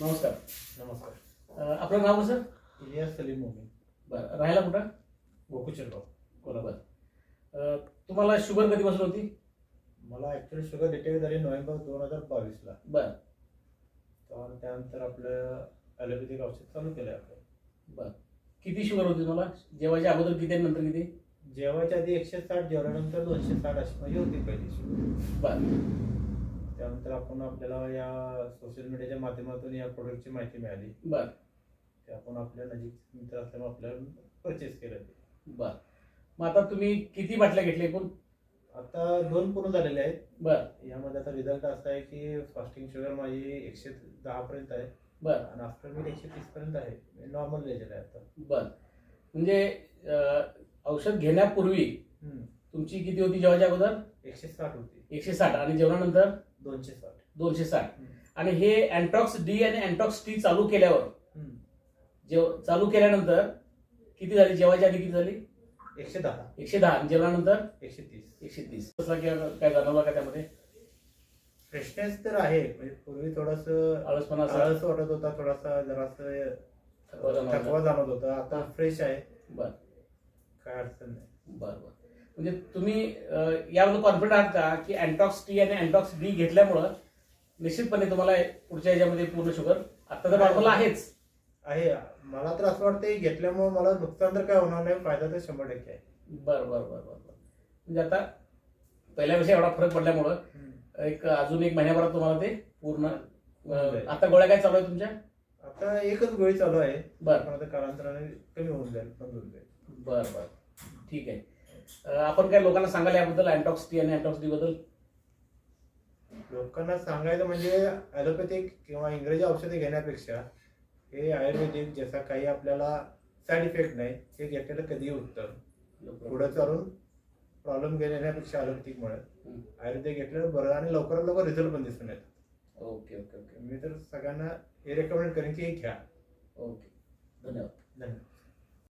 नमस्कार. नमस्कार. अं, आपलं नाव कसं? इलियास सलीम मोमीन. बरं. राहायला कुठं? गोकुचरगाव कोल्हापूर अं, तुम्हाला शुगर कधीपासून होती? मला ॲक्च्युली शुगर डिटेक्ट झाली नोव्हेंबर दोन हजार बावीसला. बरं. तर त्यानंतर आपलं ॲलोपॅथिक औषध चालू केलं आपण बरं. किती शुगर होती तुम्हाला? जेवायच्या अगोदर किती आणि नंतर किती? जेवायच्या आधी एकशे साठ जेवल्यानंतर दोनशे साठ अशी माझी होती पहिली शुगर. बरं. त्यानंतर आपण आपल्याला या सोशल मीडियाच्या माध्यमातून या प्रोडक्टची माहिती मिळाली. बरं. ते आपण आपल्या नजीक मित्र असल्यामुळे आपल्याला परचेस केलं ते. बरं. मग आता तुम्ही किती बाटल्या घेतल्या एकूण? आता दोन पूर्ण झालेले आहेत. बरं. यामध्ये आता रिझल्ट असा आहे की फास्टिंग शुगर माझी एकशे दहा पर्यंत आहे. बरं. आणि आफ्टर मीट एकशे तीस पर्यंत आहे. नॉर्मल लेजर आहे आता. बरं. म्हणजे अं, औषध घेण्यापूर्वी हम्म. तुमची किती होती जेवायच्या अगोदर? एकशे साठ होती. एकशे साठ आणि जेवणानंतर दोनशे साठ. दोनशे साठ. आणि हे अँटॉक्स डी आणि अँटॉक्स टी चालू केल्यावर. जेव चालू केल्यानंतर किती झाली? जेवायच्या आधी किती झाली? एकशे दहा. एकशे दहा. आणि जेवणानंतर? एकशे तीस. एकशे तीस. कसला किंवा काय जाणवला का त्यामध्ये? फ्रेशनेस तर आहे म्हणजे पूर्वी थोडस आळसपणा आळस वाटत होता थोडासा जरासं. थकवा जाणवत होता. आता फ्रेश आहे. बर. काय अडचण नाही. बर बर. म्हणजे तुम्ही याबद्दल कॉन्फिडंट आहात का की अँटॉक्स टी आणि अँटॉक्स डी घेतल्यामुळं निश्चितपणे तुम्हाला पुढच्या ह्याच्यामध्ये पूर्ण शुगर आता तर नॉर्मल आहेच. आहे. मला तर असं वाटतं घेतल्यामुळे मला नुकसान तर काय होणार नाही फायदा तर शंभर टक्के आहे. बर बर बर बर बर. म्हणजे आता पहिल्यापेक्षा एवढा फरक पडल्यामुळं एक अजून एक महिन्याभरात तुम्हाला ते पूर्ण आता गोळ्या काय चालू आहे तुमच्या? आता एकच गोळी चालू आहे. बर. कालांतराने कमी होऊन जाईल. बर बर. ठीक आहे. आपण काय लोकांना सांगाल याबद्दल अँटॉक्स टी आणि अँटॉक्स डी बद्दल? लोकांना सांगायचं म्हणजे ॲलोपॅथिक किंवा इंग्रजी औषधे घेण्यापेक्षा हे आयुर्वेदिक ज्याचा काही आपल्याला साईड इफेक्ट नाही हे घेतलेलं कधीही उत्तम पुढे चालून प्रॉब्लेम घेण्यापेक्षा ॲलोपॅथिकमुळे. आयुर्वेदिक घेतलेलं बरं आणि लवकरात लवकर रिझल्ट पण दिसून येतात ओके ओके ओके. मी तर सगळ्यांना हे रेकमेंड करेन की हे घ्या. ओके. धन्यवाद. धन्यवाद.